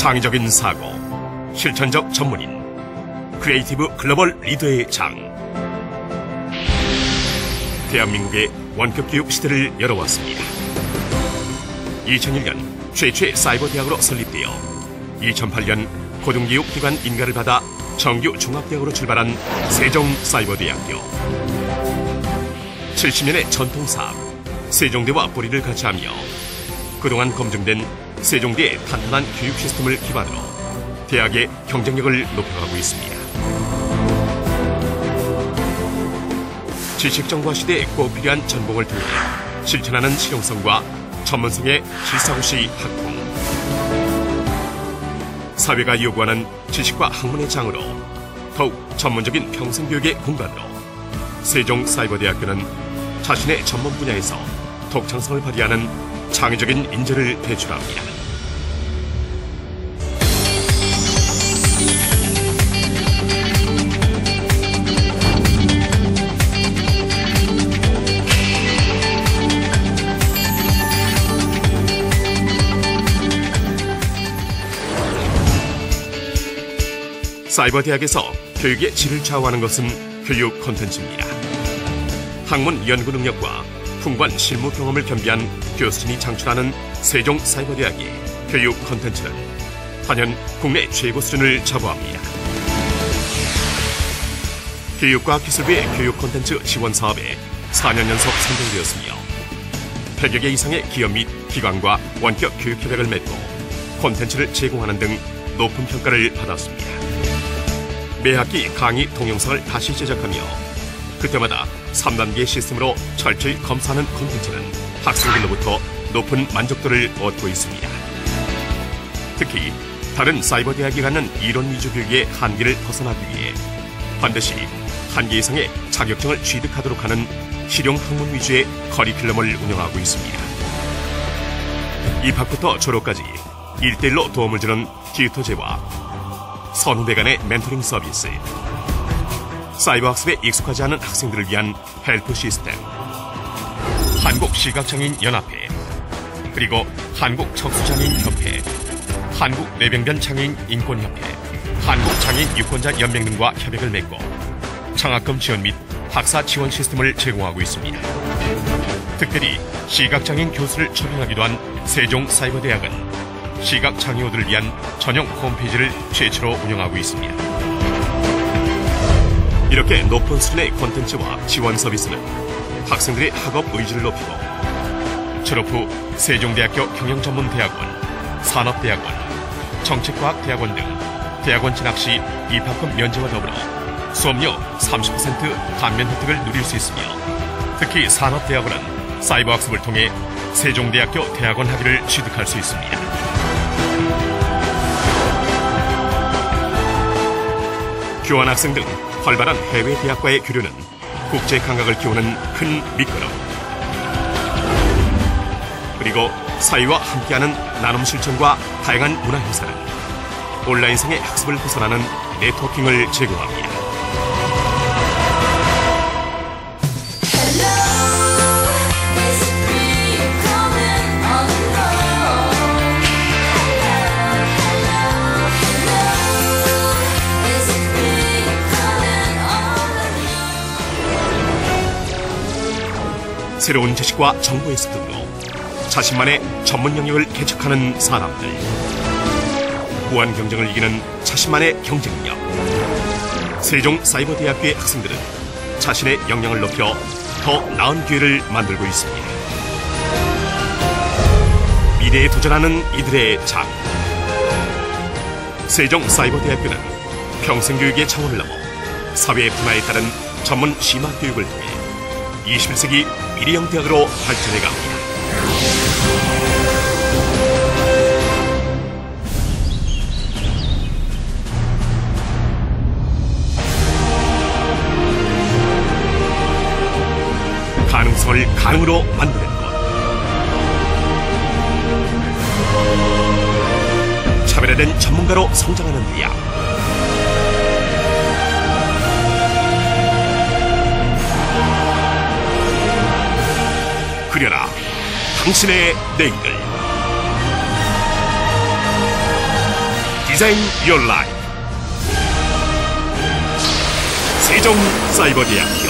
창의적인 사고, 실천적 전문인, 크리에이티브 글로벌 리더의 장. 대한민국의 원격 교육 시대를 열어왔습니다. 2001년 최초의 사이버 대학으로 설립되어 2008년 고등교육 기관 인가를 받아 정규 종합대학으로 출발한 세종사이버대학교. 70년의 전통사업, 세종대와 뿌리를 같이 하며 그동안 검증된 세종대의 탄탄한 교육 시스템을 기반으로 대학의 경쟁력을 높여가고 있습니다. 지식정과 시대에 꼭 필요한 전공을 통해 실천하는 실용성과 전문성의 실사고시 학부 사회가 요구하는 지식과 학문의 장으로 더욱 전문적인 평생교육의 공간으로 세종사이버대학교는 자신의 전문 분야에서 독창성을 발휘하는 창의적인 인재를 배출합니다. 사이버 대학에서 교육의 질을 좌우하는 것은 교육 콘텐츠입니다. 학문 연구 능력과 풍부한 실무 경험을 겸비한 교수진이 창출하는 세종 사이버대학의 교육 콘텐츠는 단연 국내 최고 수준을 자부합니다. 교육과 기술부의 교육 콘텐츠 지원 사업에 4년 연속 선정되었으며 100여 개 이상의 기업 및 기관과 원격 교육 협약을 맺고 콘텐츠를 제공하는 등 높은 평가를 받았습니다. 매 학기 강의 동영상을 다시 제작하며 그때마다 3단계 시스템으로 철저히 검사하는 콘텐츠는 학생들로부터 높은 만족도를 얻고 있습니다. 특히 다른 사이버 대학이 갖는 이론 위주 교육의 한계를 벗어나기 위해 반드시 한 개 이상의 자격증을 취득하도록 하는 실용 학문 위주의 커리큘럼을 운영하고 있습니다. 입학부터 졸업까지 1대1로 도움을 주는 튜터제와 선후배 간의 멘토링 서비스, 사이버 학습에 익숙하지 않은 학생들을 위한 헬프 시스템, 한국시각장애인 연합회, 그리고 한국척수장애인협회, 한국뇌병변 장애인 인권협회, 한국장애인 유권자 연맹 등과 협약을 맺고 장학금 지원 및 학사 지원 시스템을 제공하고 있습니다. 특별히 시각장애인 교수를 초빙하기도 한 세종사이버대학은 시각장애우들을 위한 전용 홈페이지를 최초로 운영하고 있습니다. 이렇게 높은 수준의 콘텐츠와 지원 서비스는 학생들의 학업 의지를 높이고 졸업 후 세종대학교 경영전문대학원, 산업대학원, 정책과학대학원 등 대학원 진학 시 입학금 면제와 더불어 수업료 30% 감면 혜택을 누릴 수 있으며 특히 산업대학원은 사이버 학습을 통해 세종대학교 대학원 학위를 취득할 수 있습니다. 교환 학생 등 활발한 해외 대학과의 교류는 국제 감각을 키우는 큰 밑거름. 그리고 사회와 함께하는 나눔 실천과 다양한 문화 행사는 온라인상의 학습을 벗어나는 네트워킹을 제공합니다. 새로운 지식과 정보의 습득으로 자신만의 전문 영역을 개척하는 사람들. 무한 경쟁을 이기는 자신만의 경쟁력. 세종 사이버대학교의 학생들은 자신의 역량을 높여 더 나은 기회를 만들고 있습니다. 미래에 도전하는 이들의 장. 세종 사이버대학교는 평생교육의 차원을 넘어 사회 분화에 따른 전문 심화 교육을 통해 21세기 미래형 대학으로 발전해 갑니다. 가능성을 가능으로 만드는 것. 차별화된 전문가로 성장하는 대학. 그려라. 당신의 내일을. 디자인 your life 세종 사이버대학교